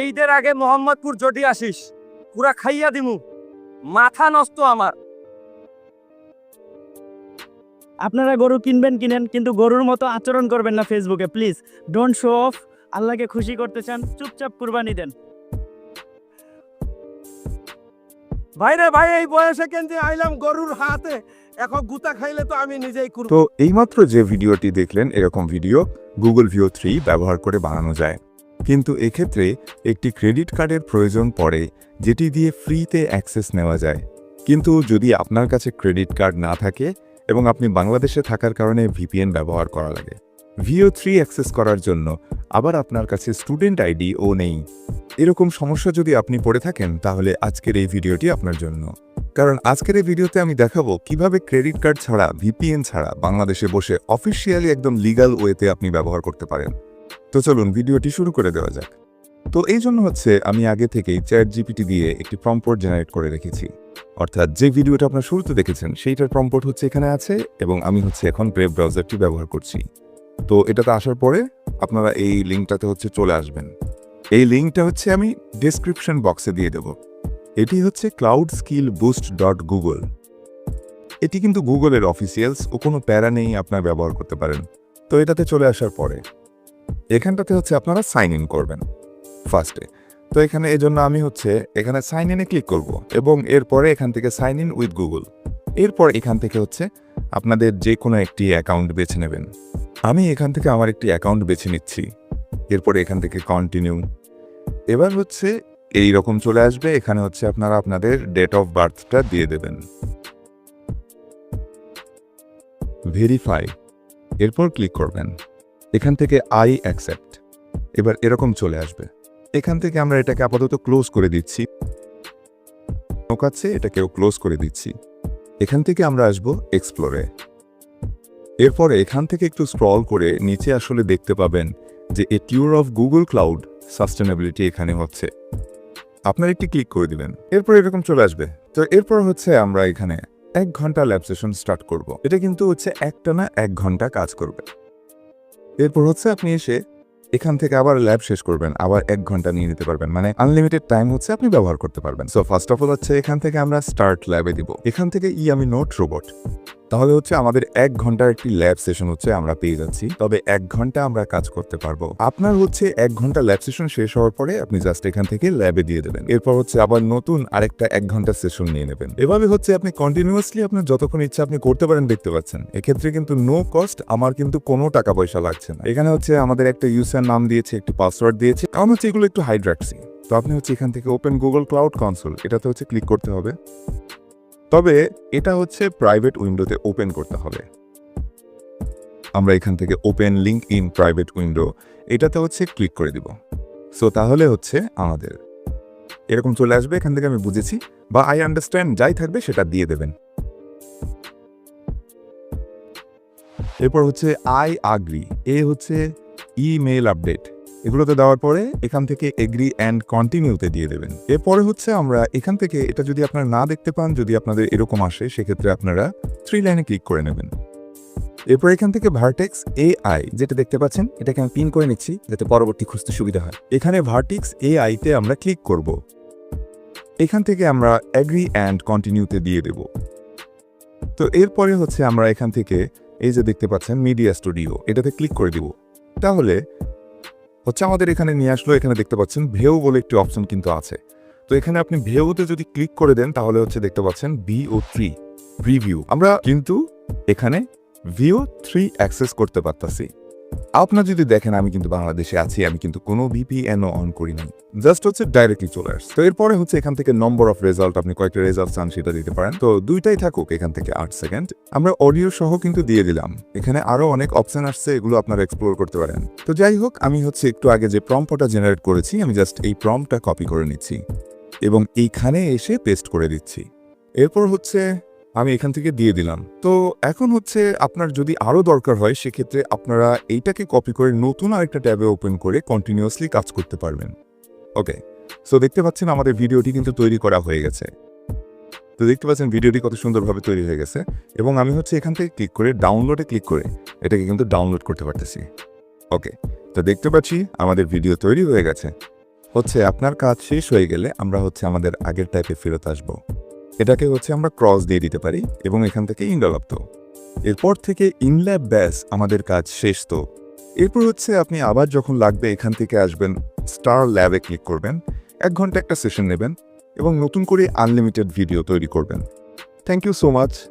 এইদের আগে মোহাম্মদপুর জটি আসিস। পুরা খাইয়া দিমু। মাথা নষ্ট আমার। আপনারা গরু কিনবেন কিনেন কিন্তু গরুর মতো আচরণ করবেন না ফেসবুকে প্লিজ। ডোন্ট শো অফ আল্লাহকে খুশি করতে চান চুপচাপ কুরবানি দেন। ভাইরে ভাই এই বয়সে কেন যে আইলাম গরুর হাতে। এখন গুতা খাইলে তো আমি নিজেই করব তো এইমাত্র যে ভিডিওটি দেখলেন এরকম ভিডিও গুগল ভিও থ্রি ব্যবহার করে বানানো যায়। কিন্তু এক্ষেত্রে একটি ক্রেডিট কার্ডের প্রয়োজন পড়ে, যেটি দিয়ে ফ্রিতে অ্যাক্সেস নেওয়া যায়। কিন্তু যদি আপনার কাছে ক্রেডিট কার্ড না থাকে এবং আপনি বাংলাদেশে থাকার কারণে ভিপিএন ব্যবহার করা লাগে। ভিও থ্রি অ্যাক্সেস করার জন্য আবার আপনার কাছে স্টুডেন্ট আইডি ও নেই। এরকম সমস্যা যদি আপনি পড়ে থাকেন, তাহলে আজকের এই ভিডিওটি আপনার জন্য। কারণ আজকের এই ভিডিওতে আমি দেখাবো কীভাবে ক্রেডিট কার্ড ছাড়া, ভিপিএন ছাড়া বাংলাদেশে বসে অফিসিয়ালি একদম লিগ্যাল ওয়েতে আপনি ব্যবহার করতে পারেন। তো চলুন ভিডিওটি শুরু করে দেওয়া যাক। তো এই জন্য হচ্ছে আমি আগে থেকেই চ্যাট জিপিটি দিয়ে একটি প্রম্পট জেনারেট করে রেখেছি। অর্থাৎ যে ভিডিওটা আপনার শুরুতে দেখেছেন, সেইটার প্রম্পট হচ্ছে এখানে আছে এবং আমি হচ্ছে এখন ওয়েব ব্রাউজারটি ব্যবহার করছি। তো এটাতে আসার পরে আপনারা এই লিঙ্কটাতে হচ্ছে চলে আসবেন। এই লিঙ্কটা হচ্ছে আমি ডেসক্রিপশন বক্সে দিয়ে দেবো। এটি হচ্ছে cloud skill boost dot Google এটি কিন্তু গুগলের অফিসিয়ালস ও কোনো প্যারা নেই আপনার ব্যবহার করতে পারেন। তো এটাতে চলে আসার পরে এখানটাতে হচ্ছে আপনারা সাইন ইন করবেন ফার্স্টে তো এখানে এই জন্য আমি হচ্ছে এখানে সাইন ইনে ক্লিক করব এবং এরপরে এখান থেকে সাইন ইন উইথ গুগল এরপর এখান থেকে হচ্ছে আপনাদের যে কোনো একটি অ্যাকাউন্ট বেছে নেবেন। আমি এখান থেকে আমার একটি অ্যাকাউন্ট বেছে নিচ্ছি, এরপরে এখান থেকে কন্টিনিউ এবার হচ্ছে এই রকম চলে আসবে, এখানে হচ্ছে আপনারা আপনাদের ডেট অফ বার্থটা দিয়ে দেবেন। ভেরিফাই এরপর ক্লিক করবেন। এখান থেকে আই অ্যাকসেপ্ট এবার এরকম চলে আসবে। এখান থেকে আমরা এটাকে আপাতত ক্লোজ করে দিচ্ছি। আছে, এটাকেও ক্লোজ করে দিচ্ছি। এখান থেকে আমরা আসব এক্সপ্লোরে এরপরে এখান থেকে একটু স্ক্রল করে নিচে আসলে দেখতে পাবেন যে a tour of Google cloud sustainability এখানে হচ্ছে। আপনার একটি ক্লিক করে দিবেন। এরপর এরকম চলে আসবে। তো এরপর হচ্ছে আমরা এখানে এক ঘণ্টা ল্যাব সেশন স্টার্ট করব। এটা কিন্তু হচ্ছে একটা না এক ঘণ্টা কাজ করবে। এরপর হচ্ছে আপনি এসে এখান থেকে আবার ল্যাব শেষ করবেন, আবার এক ঘণ্টা নিয়ে নিতে পারবেন। মানে আনলিমিটেড টাইম হচ্ছে আপনি ব্যবহার করতে পারবেন। সো ফার্স্ট অফ অল হচ্ছে এখান থেকে আমরা স্টার্ট ল্যাবে দিব। এখান থেকে ই আমি নোট রোবট তাহলে হচ্ছে আমাদের এক ঘণ্টার একটি ল্যাব সেশন হচ্ছে আমরা পেয়ে যাচ্ছি। তবে এক ঘণ্টা আমরা কাজ করতে পারব। আপনার হচ্ছে এক ঘণ্টা ল্যাব সেশন শেষ হওয়ার পরে আপনি জাস্ট এখান থেকে ল্যাবে দিয়ে দেবেন। এরপর হচ্ছে আবার নতুন আরেকটা এক ঘণ্টা সেশন নিয়ে নেবেন। এভাবে হচ্ছে আপনি কন্টিনিউয়াসলি আপনার যতক্ষণ ইচ্ছা আপনি করতে পারেন দেখতে পাচ্ছেন। এক্ষেত্রে কিন্তু নো কস্ট আমার কিন্তু কোনো টাকা পয়সা লাগছে না। এখানে হচ্ছে আমাদের একটা ইউসার নাম দিয়েছে, একটি পাসওয়ার্ড দিয়েছে। কারণ হচ্ছে এগুলো একটু হাইড রাখছি তো আপনি হচ্ছে এখান থেকে ওপেন গুগল ক্লাউড কনসোল এটাতে হচ্ছে ক্লিক করতে হবে। তবে এটা হচ্ছে প্রাইভেট উইন্ডোতে ওপেন করতে হবে। আমরা এখান থেকে open link in private window এটাতে হচ্ছে ক্লিক করে দিব। সো তাহলে হচ্ছে আমাদের। এরকম চলে আসবে, এখান থেকে আমি বুঝেছি, বা আই আন্ডারস্ট্যান্ড যাই থাকবে সেটা দিয়ে দেবেন। এরপর হচ্ছে আই আগ্রি এ হচ্ছে ইমেল আপডেট এগুলোতে দেওয়ার পরে এখান থেকে এগ্রি অ্যান্ড কন্টিনিউতে দিয়ে দেবেন। এরপরে হচ্ছে আমরা এখান থেকে এটা যদি আপনারা না দেখতে পান, যদি আপনাদের এরকম আসে, সেক্ষেত্রে আপনারা থ্রি লাইনে ক্লিক করে নেবেন। এরপর এখান থেকে ভার্টেক্স এ আই যেটা দেখতে পাচ্ছেন, এটাকে আমি পিন করে নিচ্ছি যাতে পরবর্তী খুঁজতে সুবিধা হয়। এখানে ভার্টিক্স এ আইতে আমরা ক্লিক করব। এখান থেকে আমরা অ্যাগ্রি অ্যান্ড কন্টিনিউতে দিয়ে দেব। তো এরপরে হচ্ছে আমরা এখান থেকে এই যে দেখতে পাচ্ছেন মিডিয়া স্টুডিও এটাতে ক্লিক করে দিব। তাহলে হচ্ছে আমাদের এখানে নিয়ে আসলো, এখানে দেখতে পাচ্ছেন ভেউ বলে একটি অপশন কিন্তু আছে। তো এখানে আপনি ভেউতে যদি ক্লিক করে দেন, তাহলে হচ্ছে দেখতে পাচ্ছেন বি ও থ্রি রিভিউ আমরা কিন্তু এখানে ভিও থ্রি অ্যাক্সেস করতে পারতাছি। আপনার যদি দেখেন আমি কিন্তু বাংলাদেশে আছি, আমি কিন্তু কোনো ভিপিএনও অন করি নাই। জাস্ট হচ্ছে ডাইরেক্টলি চলে আসছে। তো এরপরে হচ্ছে এখান থেকে নম্বর অফ রেজাল্ট আপনি কয়েকটা রেজাল্ট চান সেটা দিতে পারেন। তো দুইটাই থাকুক এখান থেকে আট সেকেন্ড আমরা অডিও সহ কিন্তু দিয়ে দিলাম। এখানে আরও অনেক অপশন আসছে, এগুলো আপনারা এক্সপ্লোর করতে পারেন। তো যাই হোক, আমি হচ্ছে একটু আগে যে প্রম্পটা জেনারেট করেছি, আমি জাস্ট এই প্রম্পটা কপি করে নিচ্ছি। এবং এইখানে এসে পেস্ট করে দিচ্ছি। এরপর হচ্ছে আমি এখান থেকে দিয়ে দিলাম। তো এখন হচ্ছে আপনার যদি আরও দরকার হয়, সেক্ষেত্রে আপনারা এইটাকে কপি করে নতুন আরেকটা ট্যাবে ওপেন করে কন্টিনিউয়াসলি কাজ করতে পারবেন। ওকে সো দেখতে পাচ্ছেন আমাদের ভিডিওটি কিন্তু তৈরি করা হয়ে গেছে। তো দেখতে পাচ্ছেন ভিডিওটি কত সুন্দরভাবে তৈরি হয়ে গেছে এবং আমি হচ্ছে এখান থেকে ক্লিক করে ডাউনলোডে ক্লিক করে এটাকে কিন্তু ডাউনলোড করতে পারতেছি। ওকে তো দেখতে পাচ্ছি আমাদের ভিডিও তৈরি হয়ে গেছে। হচ্ছে আপনার কাজ শেষ হয়ে গেলে আমরা হচ্ছে আমাদের আগের টাইপে ফেরত আসব। এটাকে হচ্ছে আমরা ক্রস দিয়ে দিতে পারি এবং এখান থেকে ইন্ডালাপ্ত এরপর থেকে ইনল্যাব ব্যাস আমাদের কাজ শেষ তো। এরপর হচ্ছে আপনি আবার যখন লাগবে এখান থেকে আসবেন স্টার ল্যাবে ক্লিক করবেন, এক ঘণ্টা একটা সেশন নেবেন এবং নতুন করে আনলিমিটেড ভিডিও তৈরি করবেন। Thank you so much